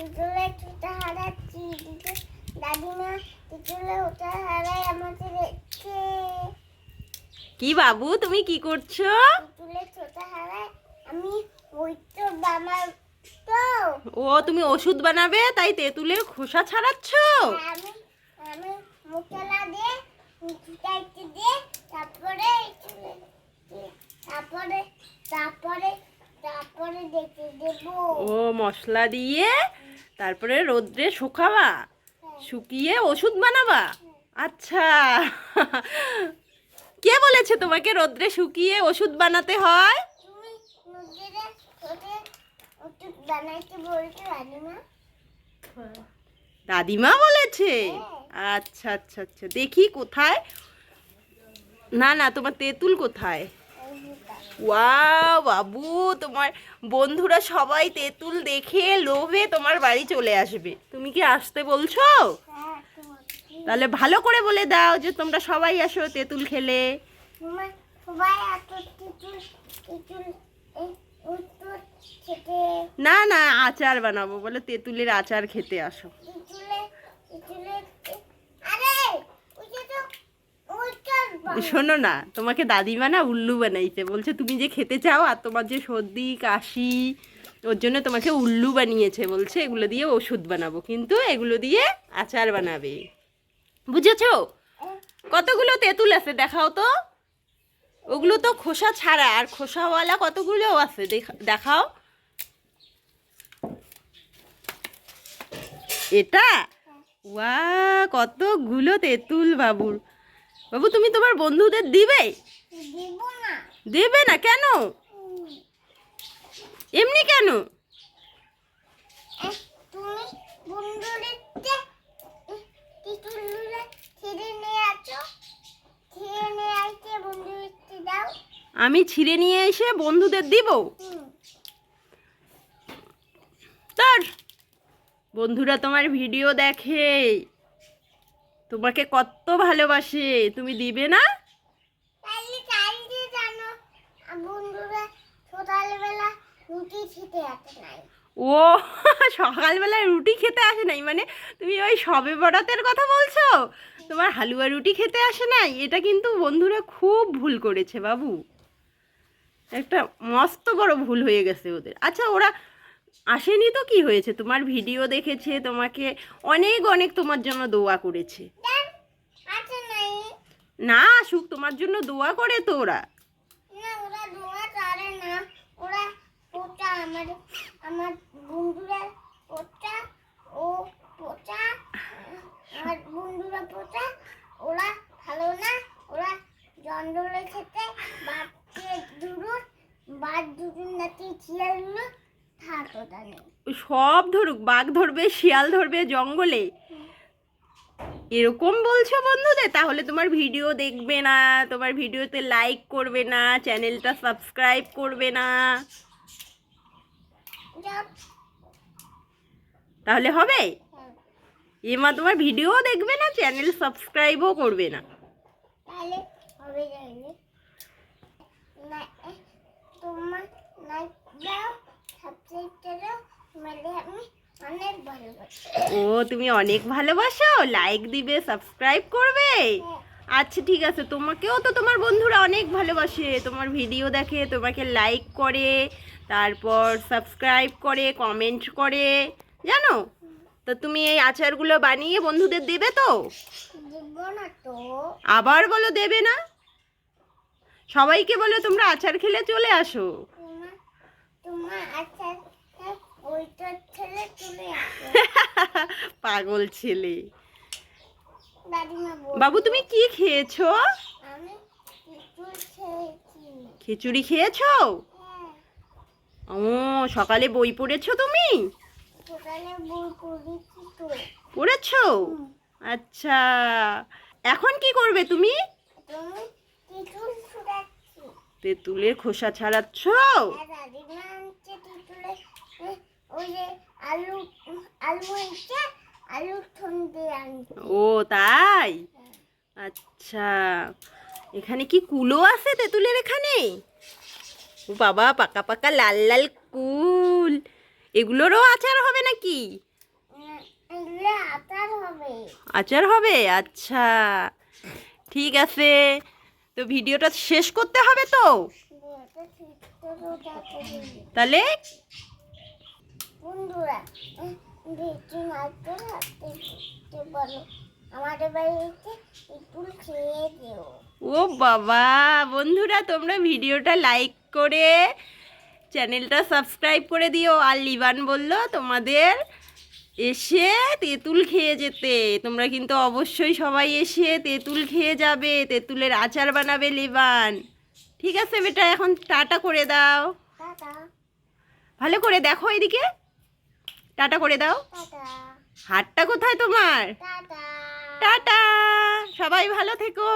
তিতুলে ওটা হারাচ্ছি দাদিমা তিতুলে ওটা হারাই আমাকে রেখে কি বাবু তুমি কি করছ? তিতুলে ছোটা হারাই আমি ওই তো। ও তুমি ওষুধ বানাবে তাই তেঁতুলের খোসা ছাড়াচ্ছ? আমি আমি মুখেলা দিয়ে চাইতে দিয়ে তারপরে তারপরে তারপরে তারপরে দেবো। ও মশলা দিয়ে তারপরে রোদ্রে শুকাবা, শুকিয়ে ওষুধ বানাবা। আচ্ছা। কে বলেছে তোমাকে রোদ্রে শুকিয়ে ওষুধ বানাতে হয়? দাদিমা বলেছে। আচ্ছা আচ্ছা আচ্ছা। দেখি কোথায়। না না, তোমার তেঁতুল কোথায়? ওয়াও, বাবু, তোমার বন্ধুরা সবাই তেঁতুল দেখে লোভে তোমার বাড়ি চলে আসবে। তুমি কি আসতে বলছো? তাহলে ভালো করে বলে দাও যে তোমরা সবাই আসো তেঁতুল খেলে। না না, আচার বানাবো, বলে তেঁতুলের আচার খেতে আসো তিতুলে তিতুলে আরে ওই যে তো ওইটা বানাও। শোনো না, তোমাকে দাদিমা না উল্লু বানাইছে। বলছে, তুমি যে খেতে চাও আর তোমার যে সর্দি, কাশি, ওর জন্য তোমাকে উল্লু বানিয়েছে। বলছে, এগুলো দিয়ে ওষুধ বানাবো। কিন্তু এগুলো দিয়ে আচার বানাবে। বুঝেছ? কতগুলো তেঁতুল আছে দেখাও তো। ওগুলো তো খোসা ছাড়া, আর খোসাওয়ালা কতগুলো আছে দেখা- দেখাও। এটা? ওয়া, কতগুলো তেঁতুল বাবুর। বাবু তুমি তোমার বন্ধুদের দিবে? দিব না। কেন? এমনি কেন? আমি ছিঁড়ে নিয়ে এসে বন্ধুদের দিব? তার বন্ধুরা তোমার ভিডিও দেখে। তোমাকে কত ভালোবাসে তুমি দিবে না? বন্ধুরা সকালবেলা রুটি খেতে আসে নাই। ও সকালবেলায় রুটি খেতে আসে নাই? মানে তুমি ওই সবে বরাতের কথা বলছো? তোমার হালুয়া রুটি খেতে আসে নাই? এটা কিন্তু বন্ধুরা খুব ভুল করেছে বাবু। একটা মস্ত বড় ভুল হয়ে গেছে ওদের। আচ্ছা ওরা আসেনি তো কি হয়েছে? তোমার ভিডিও দেখেছে তোমাকে অনেক অনেক তোমার জন্য দোয়া করেছে। না আসুক তোমার জন্য দোয়া করে তো ওরা। না ওরা দোয়া করে না। ওরা পোটা আমার আমার বন্ধুরা পোটা ও পোটা আমার বন্ধুরা পোটা ওরা ভালো না। ওরা জঙ্গলে খেতে বাচ্চে বাদ নাকি সব ধরুক বাঘ ধরবে শিয়াল ধরবে জঙ্গলে। এরকম বলছো বন্ধুদের? তাহলে তোমার ভিডিও দেখবে না, তোমার ভিডিওতে লাইক করবে না চ্যানেলটা সাবস্ক্রাইব করবে না। তাহলে হবে? এমা, তোমার ভিডিও দেখবে না চ্যানেল সাবস্ক্রাইবও করবে না। তাহলে হবে না এ, তোমার লাইক দাও সাবস্ক্রাইব করো তোমাদের আমি অনেক ভালোবাসি ও তুমি অনেক ভালোবাসো। লাইক দিবে সাবস্ক্রাইব করবে। আচ্ছা ঠিক আছে। তোমাকেও তো তোমার বন্ধুরা অনেক ভালোবাসে। তোমার ভিডিও দেখে তোমাকে লাইক করে তারপর সাবস্ক্রাইব করে কমেন্ট করে। জানো? তো তুমি এই আচারগুলো বানিয়ে বন্ধুদের দেবে তো? আবার বলো দেবে না? সবাইকে বলো তোমরা আচার খেলে চলে আসো। তোমার তোমার আচ্ছা ওইটা ছেলে তুলে আসো পাগল ছেলে। বাবু তুমি কি খেয়েছো? খিচুড়ি খেয়েছো। হ্যাঁ। ও সকালে বই পড়েছো তুমি? পড়েছি আচ্ছা। এখন কি করবে তুমি? তেঁতুলের খোসা ছাড়াচ্ছ? আর দাদিমা আনছে তিতুলে ওই যে আলু আলু আনছে ও তাই? আচ্ছা। এখানে কি কুলো আছে তেঁতুলের এখানে? ও বাবা পাকা পাকা লাল লাল কুল। এগুলোরও আচার হবে নাকি? আচার হবে। আচ্ছা। ঠিক আছে। তো ভিডিওটা শেষ করতে হবে তো। তাহলে বন্ধুরা উম, ভেটকি মাছটা বলো আমাদের বাড়িতে ইঁদুর খেয়ে দিও। ও বাবা বন্ধুরা তোমরা ভিডিওটা লাইক করে চ্যানেলটা সাবস্ক্রাইব করে দিও। আর লিবান বলল তোমাদের এসে তেঁতুল খেয়ে যেতে। তোমরা কিন্তু অবশ্যই সবাই এসে তেঁতুল খেয়ে যাবে তেঁতুলের আচার বানাবে লিবান। ঠিক আছে বেটা এখন টাটা করে দাও। ভালো করে দেখো এদিকে। টাটা করে দাও। টাটা। হাটটা কোথায় তোমার? টাটা। সবাই ভালো থেকো।